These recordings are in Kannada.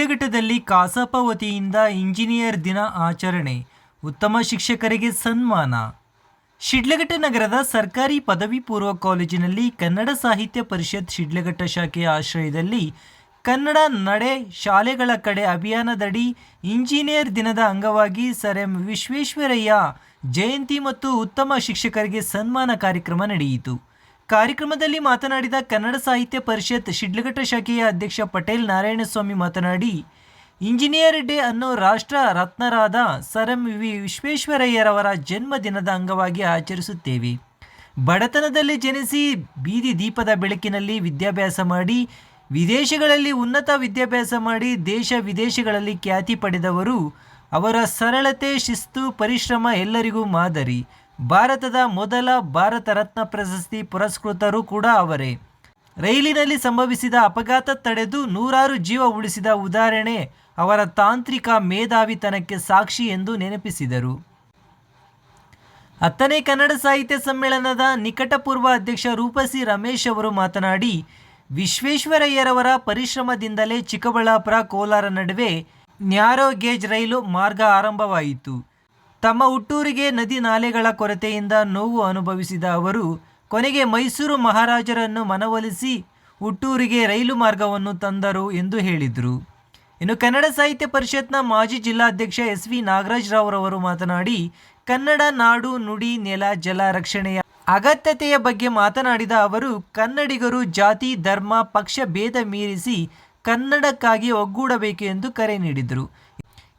ಶಿಡ್ಲಘಟ್ಟದಲ್ಲಿ ಕಸಾಪ ವತಿಯಿಂದ ಇಂಜಿನಿಯರ್ ದಿನ ಆಚರಣೆ, ಉತ್ತಮ ಶಿಕ್ಷಕರಿಗೆ ಸನ್ಮಾನ. ಶಿಡ್ಲಘಟ್ಟ ನಗರದ ಸರ್ಕಾರಿ ಪದವಿ ಪೂರ್ವ ಕಾಲೇಜಿನಲ್ಲಿ ಕನ್ನಡ ಸಾಹಿತ್ಯ ಪರಿಷತ್ ಶಿಡ್ಲಘಟ್ಟ ಶಾಖೆಯ ಆಶ್ರಯದಲ್ಲಿ ಕನ್ನಡ ನಡೆ ಶಾಲೆಗಳ ಕಡೆ ಅಭಿಯಾನದಡಿ ಇಂಜಿನಿಯರ್ ದಿನದ ಅಂಗವಾಗಿ ಸರ್ ಎಂ ವಿಶ್ವೇಶ್ವರಯ್ಯ ಜಯಂತಿ ಮತ್ತು ಉತ್ತಮ ಶಿಕ್ಷಕರಿಗೆ ಸನ್ಮಾನ ಕಾರ್ಯಕ್ರಮ ನಡೆಯಿತು. ಕಾರ್ಯಕ್ರಮದಲ್ಲಿ ಮಾತನಾಡಿದ ಕನ್ನಡ ಸಾಹಿತ್ಯ ಪರಿಷತ್ ಶಿಡ್ಲಘಟ್ಟ ಶಾಖೆಯ ಅಧ್ಯಕ್ಷ ಪಟೇಲ್ ನಾರಾಯಣಸ್ವಾಮಿ ಮಾತನಾಡಿ, ಇಂಜಿನಿಯರ್ ಡೇ ಅನ್ನೋ ರಾಷ್ಟ್ರ ರತ್ನರಾದ ಸರ್ ವಿ. ವಿಶ್ವೇಶ್ವರಯ್ಯರವರ ಜನ್ಮದಿನದ ಅಂಗವಾಗಿ ಆಚರಿಸುತ್ತೇವೆ. ಬಡತನದಲ್ಲಿ ಜನಿಸಿ ಬೀದಿ ದೀಪದ ಬೆಳಕಿನಲ್ಲಿ ವಿದ್ಯಾಭ್ಯಾಸ ಮಾಡಿ, ವಿದೇಶಗಳಲ್ಲಿ ಉನ್ನತ ವಿದ್ಯಾಭ್ಯಾಸ ಮಾಡಿ ದೇಶ ವಿದೇಶಗಳಲ್ಲಿ ಖ್ಯಾತಿ ಪಡೆದವರು ಅವರ ಸರಳತೆ, ಶಿಸ್ತು, ಪರಿಶ್ರಮ ಎಲ್ಲರಿಗೂ ಮಾದರಿ. ಭಾರತದ ಮೊದಲ ಭಾರತ ರತ್ನ ಪ್ರಶಸ್ತಿ ಪುರಸ್ಕೃತರು ಕೂಡ ಅವರೇ. ರೈಲಿನಲ್ಲಿ ಸಂಭವಿಸಿದ ಅಪಘಾತ ತಡೆದು ನೂರಾರು ಜೀವ ಉಳಿಸಿದ ಉದಾಹರಣೆ ಅವರ ತಾಂತ್ರಿಕ ಮೇಧಾವಿತನಕ್ಕೆ ಸಾಕ್ಷಿ ಎಂದು ನೆನಪಿಸಿದರು. ಹತ್ತನೇ ಕನ್ನಡ ಸಾಹಿತ್ಯ ಸಮ್ಮೇಳನದ ನಿಕಟಪೂರ್ವ ಅಧ್ಯಕ್ಷ ರೂಪಸಿ ರಮೇಶ್ ಅವರು ಮಾತನಾಡಿ, ವಿಶ್ವೇಶ್ವರಯ್ಯರವರ ಪರಿಶ್ರಮದಿಂದಲೇ ಚಿಕ್ಕಬಳ್ಳಾಪುರ ಕೋಲಾರ ನಡುವೆ ನ್ಯಾರೋ ಗೇಜ್ ರೈಲು ಮಾರ್ಗ ಆರಂಭವಾಯಿತು. ತಮ್ಮ ಹುಟ್ಟೂರಿಗೆ ನದಿ ನಾಲೆಗಳ ಕೊರತೆಯಿಂದ ನೋವು ಅನುಭವಿಸಿದ ಅವರು, ಕೊನೆಗೆ ಮೈಸೂರು ಮಹಾರಾಜರನ್ನು ಮನವೊಲಿಸಿ ಹುಟ್ಟೂರಿಗೆ ರೈಲು ಮಾರ್ಗವನ್ನು ತಂದರು ಎಂದು ಹೇಳಿದರು. ಇನ್ನು ಕನ್ನಡ ಸಾಹಿತ್ಯ ಪರಿಷತ್ನ ಮಾಜಿ ಜಿಲ್ಲಾಧ್ಯಕ್ಷ ಎಸ್ ವಿ ನಾಗರಾಜರಾವ್ರವರು ಮಾತನಾಡಿ, ಕನ್ನಡ ನಾಡು, ನುಡಿ, ನೆಲ, ಜಲ ರಕ್ಷಣೆಯ ಅಗತ್ಯತೆಯ ಬಗ್ಗೆ ಮಾತನಾಡಿದ ಅವರು, ಕನ್ನಡಿಗರು ಜಾತಿ, ಧರ್ಮ, ಪಕ್ಷ, ಭೇದ ಮೀರಿಸಿ ಕನ್ನಡಕ್ಕಾಗಿ ಒಗ್ಗೂಡಬೇಕು ಎಂದು ಕರೆ ನೀಡಿದರು.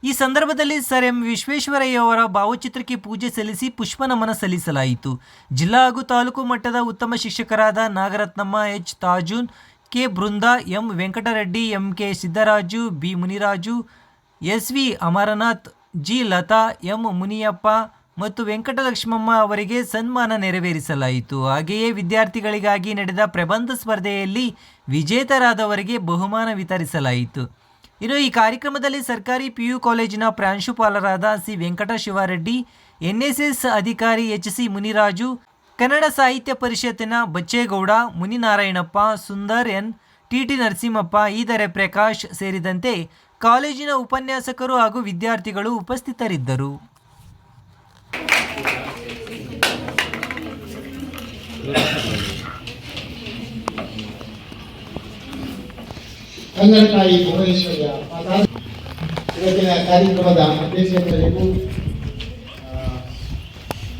ಈ ಸಂದರ್ಭದಲ್ಲಿ ಸರ್ ಎಂ ವಿಶ್ವೇಶ್ವರಯ್ಯ ಅವರ ಭಾವಚಿತ್ರಕ್ಕೆ ಪೂಜೆ ಸಲ್ಲಿಸಿ ಪುಷ್ಪ ನಮನ ಸಲ್ಲಿಸಲಾಯಿತು. ಜಿಲ್ಲಾ ಹಾಗೂ ತಾಲೂಕು ಮಟ್ಟದ ಉತ್ತಮ ಶಿಕ್ಷಕರಾದ Nagarathnamma, H Tajun, K Brinda, M Venkatareddy, M K Siddaraju, B Muniraju, S V Amarnath, G Latha, M Muniyappa ಮತ್ತು ವೆಂಕಟಲಕ್ಷ್ಮಮ್ಮ ಅವರಿಗೆ ಸನ್ಮಾನ ನೆರವೇರಿಸಲಾಯಿತು. ಹಾಗೆಯೇ ವಿದ್ಯಾರ್ಥಿಗಳಿಗಾಗಿ ನಡೆದ ಪ್ರಬಂಧ ಸ್ಪರ್ಧೆಯಲ್ಲಿ ವಿಜೇತರಾದವರಿಗೆ ಬಹುಮಾನ ವಿತರಿಸಲಾಯಿತು. ಇನ್ನು ಈ ಕಾರ್ಯಕ್ರಮದಲ್ಲಿ ಸರ್ಕಾರಿ ಪಿಯು ಕಾಲೇಜಿನ ಪ್ರಾಂಶುಪಾಲರಾದ ಸಿ ವೆಂಕಟ ಶಿವಾರೆಡ್ಡಿ ಎನ್ಎಸ್ಎಸ್ ಅಧಿಕಾರಿ ಎಚ್ ಸಿ ಮುನಿರಾಜು, ಕನ್ನಡ ಸಾಹಿತ್ಯ ಪರಿಷತ್ತಿನ ಬಚ್ಚೇಗೌಡ, ಮುನಿನಾರಾಯಣಪ್ಪ, ಸುಂದರ್ ಎನ್, ಟಿಟಿ ನರಸಿಂಹಪ್ಪ, ಈದರೆ ಪ್ರಕಾಶ್ ಸೇರಿದಂತೆ ಕಾಲೇಜಿನ ಉಪನ್ಯಾಸಕರು ಹಾಗೂ ವಿದ್ಯಾರ್ಥಿಗಳು ಉಪಸ್ಥಿತರಿದ್ದರು. ತಾಯಿ ಭುವನೇಶ್ವರಿಯ ಇವತ್ತಿನ ಕಾರ್ಯಕ್ರಮದ ಅಧ್ಯಕ್ಷರಿಗೂ ಆ,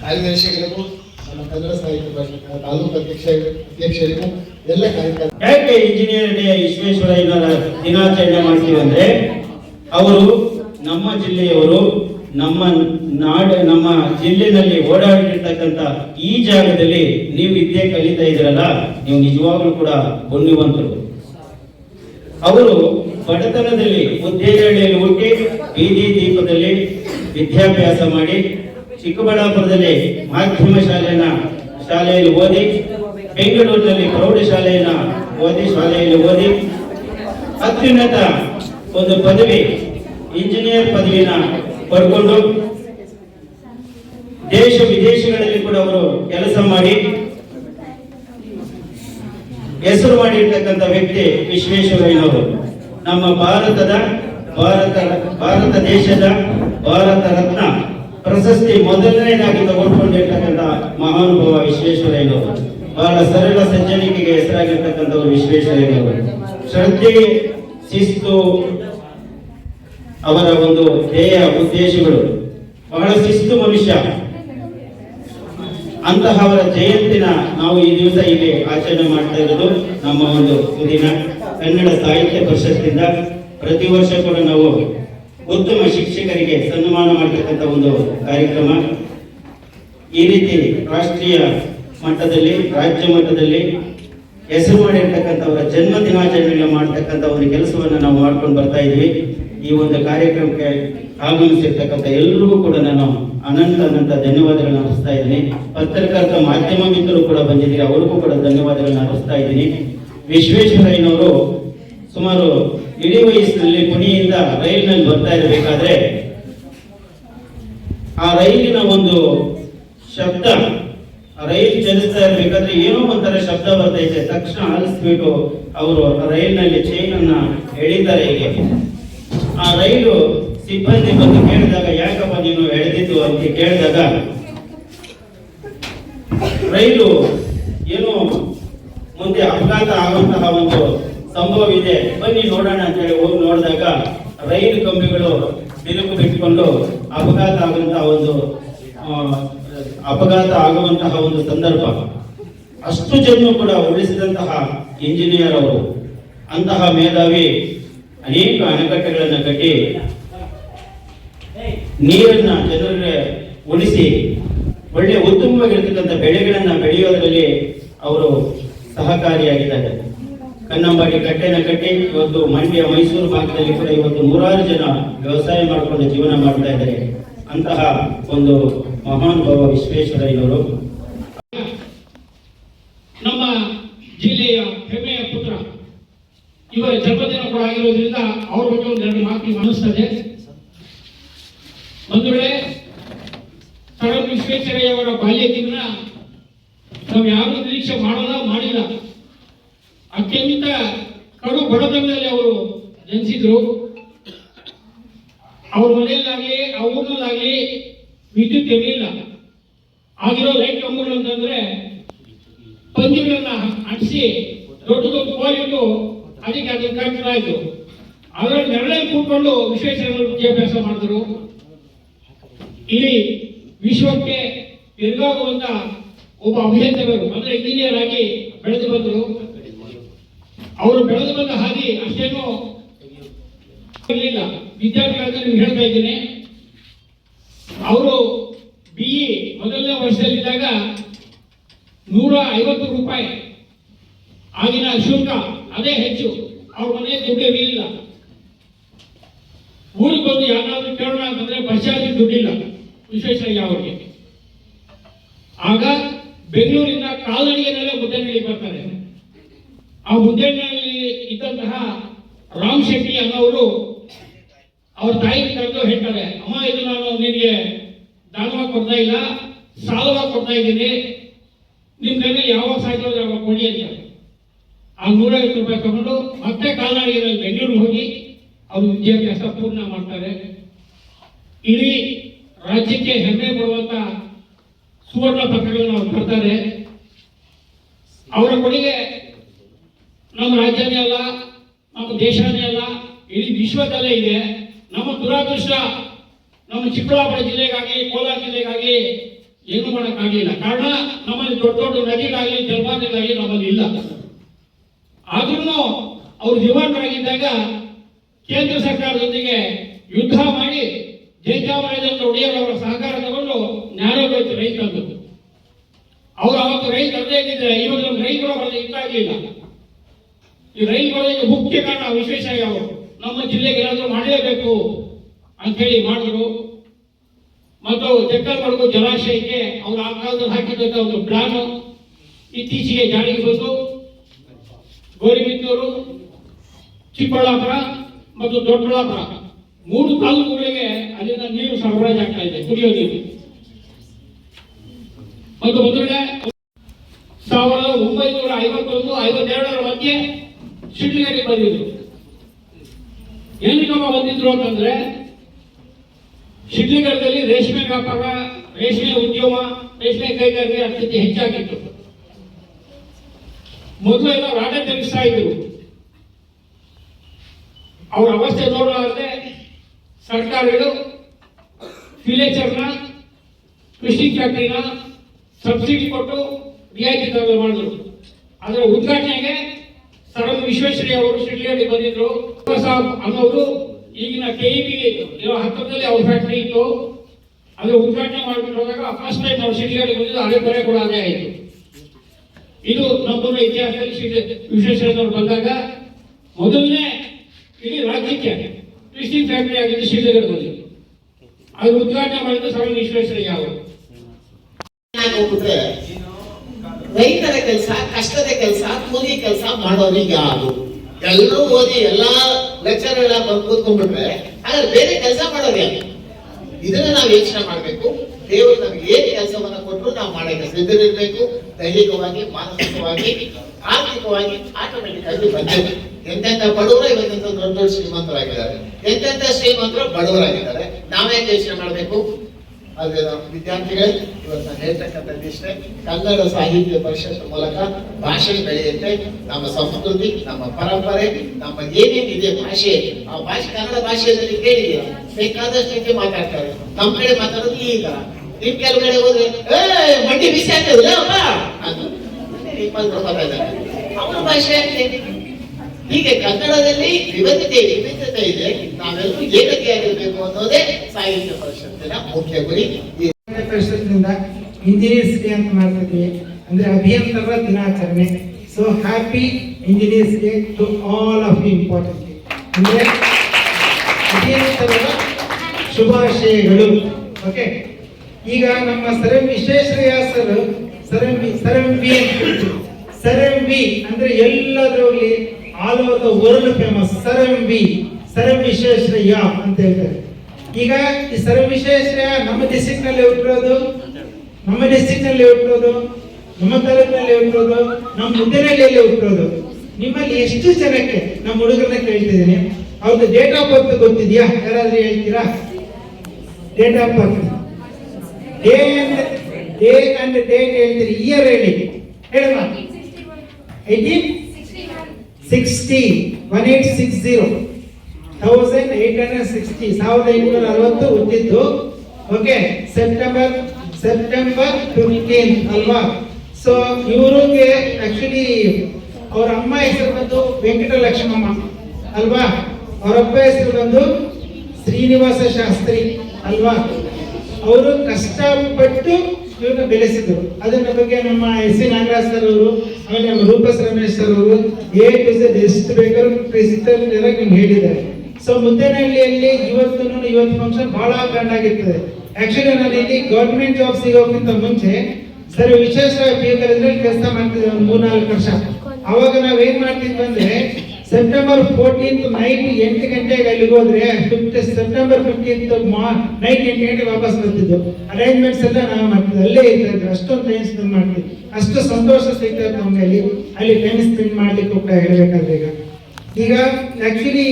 ಕಾರ್ಯದರ್ಶಿಗಳಿಗೂ ನಮ್ಮ ಕನ್ನಡ ಸಾಹಿತ್ಯ ಪರಿಷತ್ ತಾಲೂಕು ಅಧ್ಯಕ್ಷ ಅಧ್ಯಕ್ಷರಿಗೂ ಎಲ್ಲ ಕಾರ್ಯಕ್ರಮ ಯಾಕೆ ಇಂಜಿನಿಯರ್ ಡೇ ವಿಶ್ವೇಶ್ವರಯ್ಯನವರ ದಿನಾಚರಣೆ ಮಾಡ್ತೀವಿ ಅಂದ್ರೆ ಅವರು ನಮ್ಮ ಜಿಲ್ಲೆಯವರು ನಮ್ಮ ನಾಡ ನಮ್ಮ ಜಿಲ್ಲೆನಲ್ಲಿ ಓಡಾಡಿರ್ತಕ್ಕಂಥ ಈ ಜಾಗದಲ್ಲಿ ನೀವು ವಿದ್ಯೆ ಕಲಿತಾ ಇದ್ರಲ್ಲ ನೀವು ನಿಜವಾಗ್ಲೂ ಕೂಡ ಪುಣ್ಯವಂತರು ಅವರು ಬಡತನದಲ್ಲಿ ಉದ್ಯೋಗಗಳಲ್ಲಿ ಹುಟ್ಟಿ ಬೀದಿ ದೀಪದಲ್ಲಿ ವಿದ್ಯಾಭ್ಯಾಸ ಮಾಡಿ ಚಿಕ್ಕಬಳ್ಳಾಪುರದಲ್ಲಿ ಮಾಧ್ಯಮ ಶಾಲೆಯನ್ನ ಶಾಲೆಯಲ್ಲಿ ಓದಿ, ಬೆಂಗಳೂರಿನಲ್ಲಿ ಪ್ರೌಢಶಾಲೆಯನ್ನ ಓದಿ, ಶಾಲೆಯಲ್ಲಿ ಓದಿ, ಅತ್ಯುನ್ನತ ಒಂದು ಪದವಿ, ಇಂಜಿನಿಯರ್ ಪದವಿನ ಪಡ್ಕೊಂಡು ದೇಶ ವಿದೇಶಗಳಲ್ಲಿ ಕೂಡ ಅವರು ಕೆಲಸ ಮಾಡಿ ಹೆಸರು ಮಾಡಿರ್ತಕ್ಕಂಥ ವ್ಯಕ್ತಿ ವಿಶ್ವೇಶ್ವರಯ್ಯನವರು ನಮ್ಮ ಭಾರತದ, ಭಾರತ ಭಾರತ ದೇಶದ ಭಾರತ ರತ್ನ ಪ್ರಶಸ್ತಿ ಮೊದಲನೇದಾಗಿ ತಗೊಂಡ್ಕೊಂಡಿರ್ತಕ್ಕಂಥ ಮಹಾನುಭಾವ ವಿಶ್ವೇಶ್ವರಯ್ಯನವರು ಬಹಳ ಸರಳ ಸಜ್ಜನಿಕೆಗೆ ಹೆಸರಾಗಿರ್ತಕ್ಕಂಥವ್ರು ವಿಶ್ವೇಶ್ವರಯ್ಯನವರು ಶ್ರದ್ಧೆ, ಶಿಸ್ತು ಅವರ ಒಂದು ಧ್ಯೇಯ ಉದ್ದೇಶಗಳು. ಬಹಳ ಶಿಸ್ತು ಮನುಷ್ಯ. ಅಂತಹ ಅವರ ಜಯಂತಿನ ನಾವು ಈ ದಿವಸ ಇಲ್ಲಿ ಆಚರಣೆ ಮಾಡ್ತಾ ಇರೋದು ನಮ್ಮ ಒಂದು ಸುದಿನ ಕನ್ನಡ ಸಾಹಿತ್ಯ ಪರಿಷತ್ತಿಂದ. ಪ್ರತಿ ವರ್ಷ ಕೂಡ ನಾವು ಉತ್ತಮ ಶಿಕ್ಷಕರಿಗೆ ಸನ್ಮಾನ ಮಾಡತಕ್ಕಂಥ ಒಂದು ಕಾರ್ಯಕ್ರಮ. ಈ ರೀತಿ ರಾಷ್ಟ್ರೀಯ ಮಟ್ಟದಲ್ಲಿ, ರಾಜ್ಯ ಮಟ್ಟದಲ್ಲಿ ಹೆಸರು ಮಾಡಿರ್ತಕ್ಕಂಥವರ ಜನ್ಮ ದಿನಾಚರಣೆ ಮಾಡ್ತಕ್ಕಂಥ ಒಂದು ಕೆಲಸವನ್ನು ನಾವು ಮಾಡ್ಕೊಂಡು ಬರ್ತಾ ಇದ್ವಿ. ಈ ಒಂದು ಕಾರ್ಯಕ್ರಮಕ್ಕೆ ಆಗಮಿಸಿರ್ತಕ್ಕಂಥ ಎಲ್ಲರಿಗೂ ಕೂಡ ನಾನು ಅನಂತ ಅನಂತ ಧನ್ಯವಾದಗಳನ್ನ ಅರ್ಪಿಸ್ತಾ ಇದ್ದೀನಿ. ಪತ್ರಕರ್ತ ಮಾಧ್ಯಮ ಮಿತ್ರರು ಕೂಡ ಬಂದಿದ್ದೀರಿ, ಅವ್ರಿಗೂ ಕೂಡ ಧನ್ಯವಾದಗಳನ್ನ ಅರ್ಪಿಸ್ತಾ ಇದ್ದೀನಿ. ವಿಶ್ವೇಶ್ವರಯ್ಯನವರು ಸುಮಾರು ಇಡೀ ವಯಸ್ಸಿನಲ್ಲಿ ಪುಣೆಯಿಂದ ರೈಲಿನಲ್ಲಿ ಬರ್ತಾ ಇರಬೇಕಾದ್ರೆ ಆ ರೈಲಿನ ಒಂದು ಶಬ್ದ ರೈಲ್ ಚಲಿಸ್ತಾ ಇರಬೇಕಾದ್ರೆ ಏನೋ ಒಂಥರ ಶಬ್ದ ಬರ್ತೈತೆ. ತಕ್ಷಣ ಆಲಿಸ್ಬಿಟ್ಟು ಅವರು ರೈಲ್ನಲ್ಲಿ ಚೈನ್ ಅನ್ನ ಎಳಿತಾರೆ ಹೀಗೆ. ಆ ರೈಲು ಸಿಬ್ಬಂದಿ ಬಂದು ಕೇಳಿದಾಗ, ಯಾಕಪ್ಪ ನೀನು ಎಳೆದಿದ್ದು ಅಂತ ಕೇಳಿದಾಗ, ರೈಲು ಏನು ಮುಂದೆ ಅಪಘಾತ ಆಗುವಂತಹ ಒಂದು ಸಂಭವ ಇದೆ ಬನ್ನಿ ನೋಡೋಣ ಅಂತ ಹೇಳಿ ಹೋಗಿ ನೋಡಿದಾಗ, ರೈಲು ಕಂಬಿಗಳು ಬಿರುಕು ಬಿಟ್ಟುಕೊಂಡು ಅಪಘಾತ ಆಗುವಂತಹ ಒಂದು ಅಪಘಾತ ಆಗುವಂತಹ ಒಂದು ಸಂದರ್ಭ. ಅಷ್ಟು ಜನ ಕೂಡ ಉಳಿಸಿದಂತಹ ಇಂಜಿನಿಯರ್ ಅವರು, ಅಂತಹ ಮೇಧಾವಿ ಅನೇಕ ಅಣೆಕಟ್ಟೆಗಳನ್ನು ಕಟ್ಟಿ ನೀರನ್ನ ಜನರಿಗೆ ಉಳಿಸಿ ಒಳ್ಳೆ ಉತ್ತಮವಾಗಿರ್ತಕ್ಕಂಥ ಬೆಳೆಗಳನ್ನು ಬೆಳೆಯೋದರಲ್ಲಿ ಅವರು ಸಹಕಾರಿಯಾಗಿದ್ದಾರೆ. ಕನ್ನಂಬಾಡಿ ಕಟ್ಟೆನ ಕಟ್ಟಿ ಇವತ್ತು ಮಂಡ್ಯ ಮೈಸೂರು ಭಾಗದಲ್ಲಿ ಕೂಡ ಇವತ್ತು ನೂರಾರು ಜನ ವ್ಯವಸಾಯ ಮಾಡಿಕೊಂಡು ಜೀವನ ಮಾಡ್ತಾ ಇದ್ದಾರೆ. ಅಂತಹ ಒಂದು ಮಹಾನುಭಾವ ವಿಶ್ವೇಶ್ವರಯ್ಯನವರು. ನಮ್ಮ ಜಿಲ್ಲೆಯ ಹೆಮ್ಮೆಯ ಪುತ್ರ. ಇವರ ಜನ್ಮದಿನ ಕೂಡ ಆಗಿರೋದ್ರಿಂದ ಅವ್ರ ಬಗ್ಗೆ ಒಂದೆರಡು ಮಾತು ಅನಿಸ್ತದೆ ಒಂದು ವೇಳೆ ಸರ್ ವಿಶ್ವೇಶ್ವರಯ್ಯವರ ಬಾಲ್ಯದಿಂದ ಬಾಲ್ಯ ನಾವು ಯಾರು ನಿರೀಕ್ಷೆ ಮಾಡೋಣ ಮಾಡಿಲ್ಲ. ಅತ್ಯಂತ ಕಡು ಬಡತನದಲ್ಲಿ ಅವರು ಜನಿಸಿದ್ರು. ಅವ್ರ ಮನೆಯಲ್ಲಾಗಲಿ ಊರಿನಲ್ಲಾಗ್ಲಿ ವಿದ್ಯುತ್ ಇರಲಿಲ್ಲ. ಆಗಿರೋ ಲೈಟ್ ಕಂಬಗಳು ಅಂತಂದ್ರೆ ಪಂಜಿಗಳನ್ನ ಅಂಟಿಸಿ ದೊಡ್ಡ ದೊಡ್ಡ ಕೋಲಿಟ್ಟು ಅದಕ್ಕೆ ಅದನ್ನ ಕಟ್ಟಲಾಯಿತು ಅದರ ನೆರಳಲ್ಲಿ ಕೂತ್ಕೊಂಡು ವಿಶ್ವೇಶ್ವರ ವಿದ್ಯಾಭ್ಯಾಸ ಮಾಡಿದ್ರು. ಇಡೀ ವಿಶ್ವಕ್ಕೆ ತಿರುಗಾಗುವಂತ ಒಬ್ಬ ಅಭಿಯಂತರರು ಅಂದ್ರೆ ಇಂಜಿನಿಯರ್ ಆಗಿ ಬೆಳೆದು ಬಂದರು. ಅವರು ಬೆಳೆದು ಬಂದ ಹಾದಿ ಅಷ್ಟೇನು ಇರಲಿಲ್ಲ. ವಿದ್ಯಾರ್ಥಿಗಳಂತ ನಿಮ್ಗೆ ಹೇಳ್ತಾ ಇದ್ದೀನಿ. ಅವರು ಬಿ ಮೊದಲನೇ ವರ್ಷದಲ್ಲಿದ್ದಾಗ ನೂರ ಐವತ್ತು ರೂಪಾಯಿ ಆಗಿನ ಶುಲ್ಕ, ಅದೇ ಹೆಚ್ಚು. ಅವ್ರ ಮನೆ ದುಡ್ಡು ಇರಲಿಲ್ಲ ಊರಿಗೆ ಬಂದು ಯಾರಾದ್ರೂ ಕೇಳೋಣ ಅಂತಂದ್ರೆ ಬಸ್ ಚಾರ್ಜ್ ದುಡ್ಡಿಲ್ಲ. ವಿಶ್ವೇಶ್ವರಯ್ಯ ಅವರಿಗೆ. ಆಗ ಬೆಂಗಳೂರಿನ ಮೇಲೆ ಮುದ್ದೆನಹಳ್ಳಿ ಬರ್ತಾರೆ. ಆ ಮುದ್ದೆನಹಳ್ಳಿ ಇದ್ದಂತಹ ರಾಮ್ ಶೆಟ್ಟಿ ಅನ್ನೋರು ಅವ್ರ ತಾಯಿ ಕರೆದು ಹೇಳ್ತಾರೆ, ಅಮ್ಮ, ಇದು ನಾನು ನಿನಗೆ ದಾನವಾಗಿ ಕೊಡ್ತಾ ಇಲ್ಲ ಸಾಲವಾಗಿ ಕೊಡ್ತಾ ಇದ್ದೀನಿ. ನಿಮ್ಮ ಕೈಯಲ್ಲಿ ಯಾವಾಗ ಸಾಧ್ಯ ಯಾವಾಗ ಕೊಡಿ ಅಂತ. ಆ ನೂರೈವತ್ತು ರೂಪಾಯಿ ತಗೊಂಡು ಮತ್ತೆ ಕಾಲ್ನಡಿಗೆಯಲ್ಲಿ ಬೆಂಗಳೂರಿಗೆ ಹೋಗಿ ಅವರು ವಿದ್ಯಾಭ್ಯಾಸ ಪೂರ್ಣ ಮಾಡ್ತಾರೆ. ಇಡೀ ರಾಜ್ಯಕ್ಕೆ ಹೆಮ್ಮೆ ಪಡುವಂತ ಸುವರ್ಣ ಪತ್ರಗಳನ್ನು ಅವ್ರು ಬರ್ತಾರೆ ಅವರ ಕೊಡುಗೆ ನಮ್ಮ ರಾಜ್ಯನೇ ಅಲ್ಲ, ನಮ್ಮ ದೇಶನೇ ಅಲ್ಲ, ಇಡೀ ವಿಶ್ವದಲ್ಲೇ ಇದೆ. ನಮ್ಮ ದುರಾದೃಷ್ಟ ನಮ್ಮ ಚಿಕ್ಕಬಳ್ಳಾಪುರ ಜಿಲ್ಲೆಗಾಗಿ ಕೋಲಾರ ಜಿಲ್ಲೆಗಾಗಿ ಏನು ಮಾಡೋಕ್ಕಾಗಲಿಲ್ಲ. ಕಾರಣ ನಮ್ಮಲ್ಲಿ ದೊಡ್ಡ ದೊಡ್ಡ ನದಿಗಾಗಲಿ ಜಲಪಾತಗಳಾಗಲಿ ನಮ್ಮಲ್ಲಿ ಇಲ್ಲ. ಆದ್ರೂ ಅವರು ದಿವಾನರಾಗಿದ್ದಾಗ ಕೇಂದ್ರ ಸರ್ಕಾರದೊಂದಿಗೆ ಯುದ್ಧ ಮಾಡಿ ಜಯಚಾಮರಾಜೇಂದ್ರ ಒಡೆಯರ್ ಅವರ ಸಹಕಾರ ತಗೊಂಡು ನ್ಯಾರೋಗೈತು ರೈತ ತಂದು ಅವ್ರು ಅವತ್ತು ರೈತ ಅದೇ ಇದ್ದಿದ್ರೆ ಇವತ್ತು ನಮ್ಮ ರೈತರು ಬರೋದು ಇದ್ದಾಗಲಿಲ್ಲ ಈ ರೈಲು ಬರೋದಕ್ಕೆ ಮುಖ್ಯ ಕಾರಣ, ವಿಶೇಷ ಅವರು. ನಮ್ಮ ಜಿಲ್ಲೆಗೆ ಏನಾದರೂ ಮಾಡಲೇಬೇಕು ಅಂತ ಹೇಳಿ ಮಾಡಿದ್ರು. ಮತ್ತು ಜಕ್ಕಲ್ಮಡುಗು ಜಲಾಶಯಕ್ಕೆ ಅವರು ಆ ಕಾಲದಲ್ಲಿ ಹಾಕಿದ್ದಂಥ ಒಂದು ಪ್ಲಾನ್ ಇತ್ತೀಚೆಗೆ ಜಾರಿಗೆ ಬಂದು ಗೋರಿಬಿದ್ದೂರು, ಚಿಕ್ಕಬಳ್ಳಾಪುರ ಮತ್ತು ದೊಡ್ಡಬಳ್ಳಾಪುರ. ಮೂರು ತಾಲೂಕುಗಳಿಗೆ ಅಲ್ಲಿಂದ ನೀರು ಸರಬರಾಜು ಆಗ್ತಾ ಇದೆ, ಕುಡಿಯೋ ನೀರು. ಮತ್ತು ಒಂದು ವೇಳೆ ಸಾವಿರದ ಒಂಬೈನೂರ ಐವತ್ತೊಂದು, ಐವತ್ತೆರಡರ ಮಧ್ಯೆ ಶಿಡ್ಲಿಗರಿಗೆ ಬಂದಿದ್ರು. ಏನಕ್ಕಮ್ಮ ಬಂದಿದ್ರು ಅಂತಂದ್ರೆ ಶಿಡ್ಲಿಗರದಲ್ಲಿ ರೇಷ್ಮೆ ವ್ಯಾಪಾರ, ರೇಷ್ಮೆ ಉದ್ಯಮ, ರೇಷ್ಮೆ ಕೈಗಾರಿಕೆ ಅತ್ಯಂತ ಹೆಚ್ಚಾಗಿತ್ತು. ಮೊದಲು ಎಲ್ಲ ರಾಜ್ಯ ತೆಗೆಸ್ತಾ ಇದ್ರು. ಅವರ ಅವಸ್ಥೆ ನೋಡಲಾರದೆ ಸರ್ಕಾರಗಳು ಫಿಲೇಚರ್ನ ಕೃಷಿ ಫ್ಯಾಕ್ಟ್ರಿನ ಸಬ್ಸಿಡಿ ಕೊಟ್ಟು ರಿಯಾಯಿತಿ ದರದಲ್ಲಿ ಮಾಡಿದ್ರು. ಅದರ ಉದ್ಘಾಟನೆಗೆ ಸರ್ ಎಂ ವಿಶ್ವೇಶ್ವರಯ್ಯ ಅವರು ಶಿಡ್ಲಿಯಲ್ಲಿ ಬಂದಿದ್ರು. ಸಾಬ್ ಅನ್ನೋರು ಈಗಿನ ಕೆಇಬಿ ಇರೋ ಹತ್ತಿರದಲ್ಲಿ ಅವ್ರ ಫ್ಯಾಕ್ಟರಿ ಇತ್ತು. ಅದರ ಉದ್ಘಾಟನೆ ಮಾಡಿಬಿಟ್ಟು ಹೋದಾಗ ಫಸ್ಟ್ ಟೈಮ್ ನಾವು ಶಿಡ್ಲಿಯಲ್ಲಿ ಬಂದಿದ್ದು ಹಳೆ ಬರೆ ಕೂಡ ಅದೇ ಆಯಿತು. ಇದು ನಮ್ಮೂರ ಇತಿಹಾಸದಲ್ಲಿ ವಿಶ್ವೇಶ್ವರಯ್ಯನವರು ಬಂದಾಗ ಮೊದಲನೇ ಇಡೀ ರಾಜ್ಯಕ್ಕೆ ಫಿಶಿಂಗ್ ಫ್ಯಾಮಿಲಿ ಆಗಿದ್ದು ಶ್ರೀನಗರದಲ್ಲಿ ಅದು ಉದ್ಘಾಟನೆ ಮಾಡಿದ್ದು ಸ್ವಾಮಿ ವಿಶ್ವೇಶ್ವರಯ್ಯ ಅವರು. ರೈತರ ಕೆಲಸ, ಕಷ್ಟದ ಕೆಲಸ, ಕೂಲಿ ಕೆಲಸ ಮಾಡೋರಿಗೆ ಯಾರು ಎಲ್ಲರೂ ಓದಿ ಎಲ್ಲಾ ಲೆಕ್ಚರ್ ಎಲ್ಲ ಬಂದು ಕೂತ್ಕೊಂಡ್ಬಿಟ್ರೆ ಆದ್ರೆ ಬೇರೆ ಕೆಲಸ ಮಾಡೋರು ಯಾರು? ಇದನ್ನ ನಾವು ಯೋಚನೆ ಮಾಡಬೇಕು. ದೇವರು ನಮ್ಗೆ ಏನ್ ಕೆಲಸವನ್ನ ಕೊಟ್ಟರು ನಾವು ಮಾಡಕ್ಕೆ ಸಿದ್ಧರಿರ್ಬೇಕು. ದೈಹಿಕವಾಗಿ, ಮಾನಸಿಕವಾಗಿ, ಆರ್ಥಿಕವಾಗಿ ಆಟೋಮೆಟಿಕ್ ಆಗಿ ಬಂದಿದೆ ಎಂತೆಂತ ಬಡವರು ಇವತ್ತಿಂತ ದೊಡ್ಡ ದೊಡ್ಡ ಶ್ರೀಮಂತರಾಗಿದ್ದಾರೆ. ಎಂತೆಂತ ಶ್ರೀಮಂತರು ಬಡವರಾಗಿದ್ದಾರೆ. ನಾವೇ ಯೋಚನೆ ಮಾಡಬೇಕು. ನಾವು ವಿದ್ಯಾರ್ಥಿಗಳೇ, ಇವತ್ತು ನಾನು ಹೇಳ್ತಕ್ಕಂಥದ್ದು ಕನ್ನಡ ಸಾಹಿತ್ಯ ಪರಿಷತ್ ಮೂಲಕ ಭಾಷೆ ಬೆಳೆಯುತ್ತೆ. ನಮ್ಮ ಸಂಸ್ಕೃತಿ, ನಮ್ಮ ಪರಂಪರೆ, ನಮ್ಮ ಏನೇನಿದೆ ಭಾಷೆ, ಆ ಭಾಷೆ ಕನ್ನಡ ಭಾಷೆಯಲ್ಲಿ ಕೇಳಿ ಬೇಕಾದಷ್ಟು ಮಾತಾಡ್ತಾರೆ. ನಮ್ಮ ಕಡೆ ಮಾತಾಡೋದು ಈ ಥರ ನಿಮ್ ಕೆಲವು ಕಡೆ ಹೋದ್ರೆ ಮಂಡಿ ಬಿಸಿ ಆಗ್ತದಲ್ಲ ಅಪ್ಪ ಅದು ಅವರ ಭಾಷೆ ಆಗ್ತದೆ ಹೀಗೆ ಕನ್ನಡದಲ್ಲಿ ವಿವಿಧತೆ ವಿವಿಧತೆ ಇದೆ. ನಾವೆಲ್ಲರೂ ಏಕತೆಯಾಗಿರಬೇಕು ಅನ್ನೋದೇ ಸಾಹಿತ್ಯ ಪರಿಷತ್ತಿನ ಮುಖ್ಯ ಗುರಿ. ಪರಿಷತ್ತಿನಿಂದ ಇಂಜಿನಿಯರ್ಸ್ ಡೇ ಅಂತ ಮಾಡ್ತಿದ್ವಿ. ಅಂದ್ರೆ ಅಭಿಯಂತರ ದಿನಾಚರಣೆ. So happy engineers day to all of important ಅಂದ್ರೆ ಅಭಿಯಂತರರ ಶುಭಾಶಯಗಳು. ಓಕೆ ಈಗ ನಮ್ಮ sir Visvesvaraya sir sir sir V sir V ಅಂದ್ರೆ ಎಲ್ಲದರಲ್ಲಿ all over world famous sir M V sir M Visvesvaraya ಅಂತ ಹೇಳ್ತಾರೆ. ಈಗ ಈ ಸರಂ ವಿಶೇಷಯ್ಯ ನಮ್ಮ ಡಿಸ್ಟ್ರಿಕ್ಟ್ನಲ್ಲಿ ಹುಟ್ಟಿರೋದು, ನಮ್ಮ ಡಿಸ್ಟ್ರಿಕ್ಟ್ನಲ್ಲಿ ಹುಟ್ಟಿರೋದು, ನಮ್ಮ ತಾಲೂಕಿನಲ್ಲಿ ಹುಟ್ಟಿರೋದು, ನಮ್ಮ ಮುದ್ದನಹಳ್ಳಿಯಲ್ಲಿ ಹುಟ್ಟಿರೋದು. ನಿಮ್ಮಲ್ಲಿ ಎಷ್ಟು ಜನಕ್ಕೆ ನಮ್ಮ ಹುಡುಗರನ್ನ ಕೇಳ್ತಿದ್ದೀನಿ? ಅವ್ರದ್ದು ಡೇಟ್ ಆಫ್ ಬರ್ತ್ ಗೊತ್ತಿದ್ಯಾ? ಯಾರಾದ್ರೂ ಹೇಳ್ತೀರಾ? Date of birth day and day and date ಹೇಳ್ತೀರಿ ಇಯರ್ ಹೇಳಿ. ಹೇಳಮ್ಮ. Eighteen sixty one eight six zero thousand eight hundred sixty ಸಾವಿರದ ಐನೂರ ಅರವತ್ತು ಹುಟ್ಟಿದ್ದು ಓಕೆ ಸೆಪ್ಟೆಂಬರ್ ಸೆಪ್ಟೆಂಬರ್ ಫಿಫ್ಟೀನ್ ಅಲ್ವಾ? ಸೊ ಇವ್ರಿಗೆ ಆಕ್ಚುಲಿ ಅವ್ರ ಅಮ್ಮ ಹೆಸರು ಬಂದು ವೆಂಕಟಲಕ್ಷ್ಮಮ್ಮ ಅಲ್ವಾ? ಅವರಪ್ಪ ಹೆಸರು ಬಂದು ಶ್ರೀನಿವಾಸ ಶಾಸ್ತ್ರಿ ಅಲ್ವಾ? ಅವರು ಕಷ್ಟಪಟ್ಟು ಇವ್ರನ್ನ ಬೆಳೆಸಿದ್ರು. ಅದನ್ನ ಬಗ್ಗೆ ನಮ್ಮ ಎಸ್ ಸಿ ನಾಗರಾಜ್ ಸರ್ ಅವರು, ಆಮೇಲೆ ನಮ್ಮ ರೂಪಸ್ ರಮೇಶ್ ಸರ್ ಅವರು, ಎ ಎಷ್ಟು ಬೇಕಾದ್ರೂ ನಿಮ್ಗೆ ಹೇಳಿದ್ದಾರೆ. ಸೊ ಮುದ್ದೇನಹಳ್ಳಿಯಲ್ಲಿ ಇವತ್ತು ಇವತ್ತು ಫಂಕ್ಷನ್ ಬಹಳ ಗ್ರ್ಯಾಂಡ್ ಆಗಿರ್ತದೆ. ಆಕ್ಚುಲಿ ನಾನು ಇಲ್ಲಿ ಗೌರ್ಮೆಂಟ್ ಜಾಬ್ ಸಿಗೋಕ್ಕಿಂತ ಮುಂಚೆ ಸರ್ ವಿಶೇಷ ಕೆಲಸ ಮಾಡ್ತಿದ್ದೆ ಒಂದು ಮೂರ್ನಾಲ್ಕು ವರ್ಷ. ಅವಾಗ ನಾವೇನ್ ಮಾಡ್ತಿದ್ವಿ ಅಂದ್ರೆ ಸೆಪ್ಟೆಂಬರ್ ಫೋರ್ಟೀನ್ತ್ ನೈಟ್ ಎಂಟು ಗಂಟೆಗೆ ಅಲ್ಲಿಗೆ ಹೋದ್ರೆ ಫಿಫ್ತ್ ಸೆಪ್ಟೆಂಬರ್ ಫಿಫ್ಟೀನ್ತ್ ನೈಟ್ ಎಂಟು ಗಂಟೆಗೆ ವಾಪಸ್ ಬರ್ತಿದ್ದು ಅರೇಂಜ್ಮೆಂಟ್ಸ್ ಎಲ್ಲ ನಾವು ಮಾಡ್ತಿದ್ದೆ ಅಲ್ಲೇ ಇರ್ತಾ ಅಷ್ಟೊಂದು ಟೈಮ್ ಸ್ಪೆಂಡ್ ಮಾಡ್ತೀವಿ ಅಷ್ಟು ಸಂತೋಷ ಸಿಗ್ತದೆ ನಮ್ಗೆ ಅಲ್ಲಿ ಅಲ್ಲಿ ಟೈಮ್ ಸ್ಪೆಂಡ್ ಮಾಡ್ಲಿಕ್ಕೆ ಕೂಡ ಹೇಳಬೇಕಾದ್ರೆ ಈಗ. ಈಗ ಆಕ್ಚುಲಿ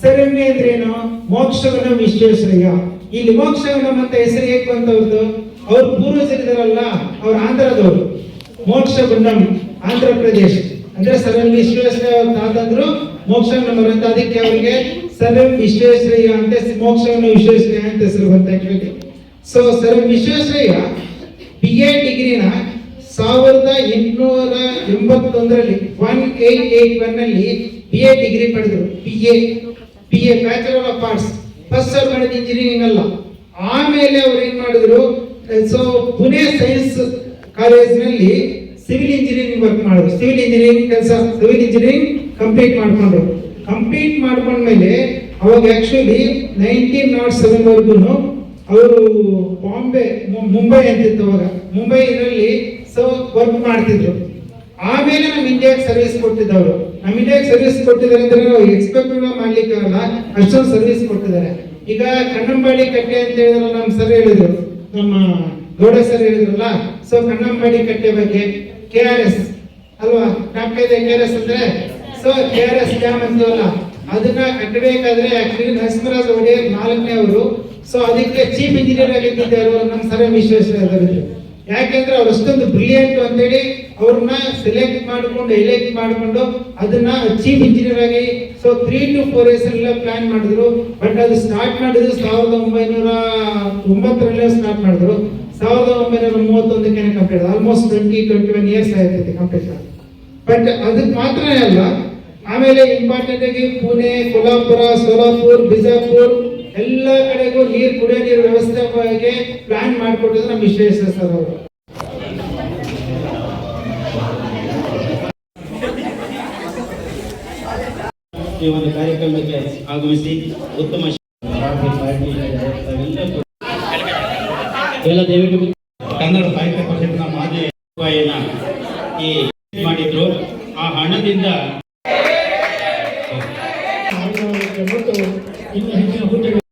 ಸೆರೆಮನಿ ಅಂದ್ರೆ ಏನು? ಮೋಕ್ಷವನ ವಿಶ್ವೇಶ್ವರಯ್ಯ ಇಲ್ಲಿ ಮೋಕ್ಷವನ ಅಂತ ಹೆಸರು ಹೇಗೆ ಬಂದವ್ರದ್ದು ಅವ್ರ ಪೂರ್ವಜರಿದಾರಲ್ಲ, ಅವ್ರ ಆಂಧ್ರದವರು. ಮೋಕ್ಷ ಗುಂಡಂ ಆಂಧ್ರ ಪ್ರದೇಶ್ ಅಂದ್ರೆ ಸರ್ವಂ ವಿಶ್ವೇಶ್ವರಯ್ಯ ಅವ್ರ ತಾತಂದ್ರು ಮೋಕ್ಷ ನಂಬರ್ ಅಂತ ಅದಕ್ಕೆ ಅವರಿಗೆ ಸರ್ವಂ ವಿಶ್ವೇಶ್ವರಯ್ಯ ಅಂತ ಮೋಕ್ಷವನ್ನು ವಿಶ್ವೇಶ್ವರಯ್ಯ ಅಂತ ಹೆಸರು actually so sir M Visvesvaraya B A ಡಿಗ್ರಿನ ಸಾವಿರದ ಎಂಟುನೂರ ಎಂಬತ್ತೊಂದರಲ್ಲಿ ಒನ್ ಏಟ್ ಏಟ್ ಒನ್ ಅಲ್ಲಿ ಬಿ ಎ ಡಿಗ್ರಿ ಪಡೆದರು. B A B A bachelor of arts first ಅವ್ರು ಮಾಡಿದ ಇಂಜಿನಿಯರಿಂಗ್ ಅಲ್ಲ. ಆಮೇಲೆ ಅವ್ರು ಏನ್ ಮಾಡಿದ್ರು ಸೊ ಪುಣೆ ಸೈನ್ಸ್ ಕಾಲೇಜ್ನಲ್ಲಿ ಸಿವಿಲ್ ಇಂಜಿನಿಯರಿಂಗ್ ವರ್ಕ್ ಮಾಡಿದ್ರು. ಸಿವಿಲ್ ಇಂಜಿನಿಯರಿಂಗ್ ಕೆಲಸ, ಸಿವಿಲ್ ಇಂಜಿನಿಯರಿಂಗ್ ಕಂಪ್ಲೀಟ್ ಮಾಡ್ಕೊಂಡ್ರು. ಕಂಪ್ಲೀಟ್ ಮಾಡ್ಕೊಂಡ್ಮೇಲೆ ಅವಾಗ ಆಕ್ಚುಲಿ ನೈನ್ಟೀನ್ ನಾಟ್ ಸೆವೆನ್ ವರ್ಗು ಅವರು ಬಾಂಬೆ ಮುಂಬೈ ಅಂತಿತ್ತು ಅವಾಗ. ಮುಂಬೈನಲ್ಲಿ ಸೊ ವರ್ಕ್ ಮಾಡ್ತಿದ್ರು. ಆಮೇಲೆ ನಮ್ಮ ಇಂಡಿಯಾಗೆ ಸರ್ವಿಸ್ ಕೊಟ್ಟಿದ್ದವರು. ನಮ್ಮ ಇಂಡಿಯಾಗೆ ಸರ್ವಿಸ್ ಕೊಟ್ಟಿದ್ದಾರೆ ಅಂದ್ರೆ ನಾವು ಎಕ್ಸ್ಪೆಕ್ಟ್ ಮಾಡ್ಲಿಕ್ಕೆ ಆಗಲ್ಲ. ಅಷ್ಟೊಂದು ಸರ್ವಿಸ್ ಕೊಟ್ಟಿದ್ದಾರೆ. ಈಗ ಕಣ್ಣಂಬಾಡಿ ಕಟ್ಟೆ ಅಂತ ಹೇಳಿದ್ರು ನಮ್ಮ ಸರ್ ಹೇಳಿದ್ರು. ನಮ್ಮ ಗೌಡ ಸರ್ ಹೇಳಿದ್ರಲ್ಲ. ಸೊ ಕಣ್ಣಂಬಾಡಿ ಕಟ್ಟೆ ಬಗ್ಗೆ ಕೆ ಆರ್ ಎಸ್ ಅಲ್ವಾ? ಇದೆ ಕೆ ಆರ್ ಎಸ್ ಅಂದ್ರೆ? So K R S dam ಅಂತೀವಲ್ಲ ಅದನ್ನ ಕಟ್ಟಬೇಕಾದ್ರೆ ಆಕ್ಚುಲಿ ನರಸಿಂಹರಾಜ ಒಡೆಯರ್ ನಾಲ್ಕನೇ ಅವರು. ಸೊ ಅದಕ್ಕೆ ಚೀಫ್ ಇಂಜಿನಿಯರ್ ಆಗಿದ್ದಾರೆ ನಮ್ಮ ಸರ್ ವಿಶ್ವೇಶ್ವರ ಯಾಕೆಂದ್ರೆ ಅವ್ರು ಅಷ್ಟೊಂದು ಬ್ರಿಲಿಯಂಟ್ ಅಂತೇಳಿ ಅವ್ರನ್ನ ಸೆಲೆಕ್ಟ್ ಮಾಡಿಕೊಂಡು ಎಲೆಕ್ಟ್ ಮಾಡಿಕೊಂಡು ಅದನ್ನ ಚೀಫ್ ಇಂಜಿನಿಯರ್ ಆಗಿ so three to four years ಎಲ್ಲ ಪ್ಲಾನ್ ಮಾಡಿದ್ರು. ಬಟ್ ಅದು ಸ್ಟಾರ್ಟ್ ಮಾಡಿದ್ರು ಸಾವಿರದ ಒಂಬೈನೂರ ಒಂಬತ್ತರಲ್ಲೇ ಸ್ಟಾರ್ಟ್ ಮಾಡಿದ್ರು. ಸಾವಿರದ ಒಂಬೈನೂರ ಮೂವತ್ತೊಂದಕ್ಕೆ complete almost twenty twenty one years ಆಯ್ತೈತೆ complete but ಅದಕ್ಕೆ ಮಾತ್ರ ಅಲ್ಲ, ಆಮೇಲೆ ಇಂಪಾರ್ಟೆಂಟ್ ಆಗಿ ಪುಣೆ ಕೊಲ್ಹಾಪುರ ಸೋಲಾಪುರ್, ಬಿಜಾಪುರ್, ಎಲ್ಲ ಕಡೆಗೂ ನೀರು, ಕುಡಿಯೋ ನೀರು ವ್ಯವಸ್ಥೆ ಬಗ್ಗೆ ಪ್ಲಾನ್ ಮಾಡಿಕೊಟ್ಟಿದ್ರು ನಮ್ಮ ವಿಶ್ವೇಶ್ವರ ಸರ್ ಅವರು. ಈ ಒಂದು ಕಾರ್ಯಕ್ರಮಕ್ಕೆ ಆಗಮಿಸಿ ಉತ್ತಮ ಎಲ್ಲ ದಯವಿಟ್ಟು ಕನ್ನಡ ಸಾಹಿತ್ಯ ಪರಿಷತ್ನ ಮಾಜಿ ಈ ಮಾಡಿದ್ರು. ಆ ಹಣದಿಂದ ಇನ್ನು ಹೆಚ್ಚಿನ ಹುದ್ದೆಗಳು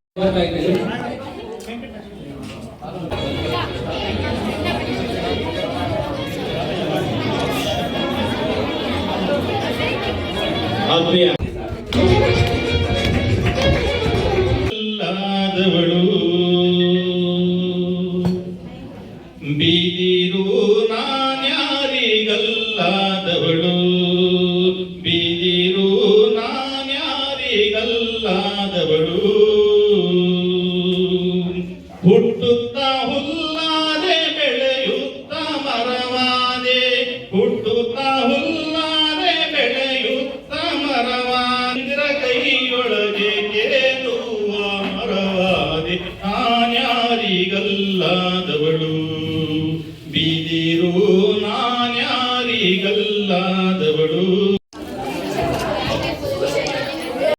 ಅಲ್ಲಾದವರು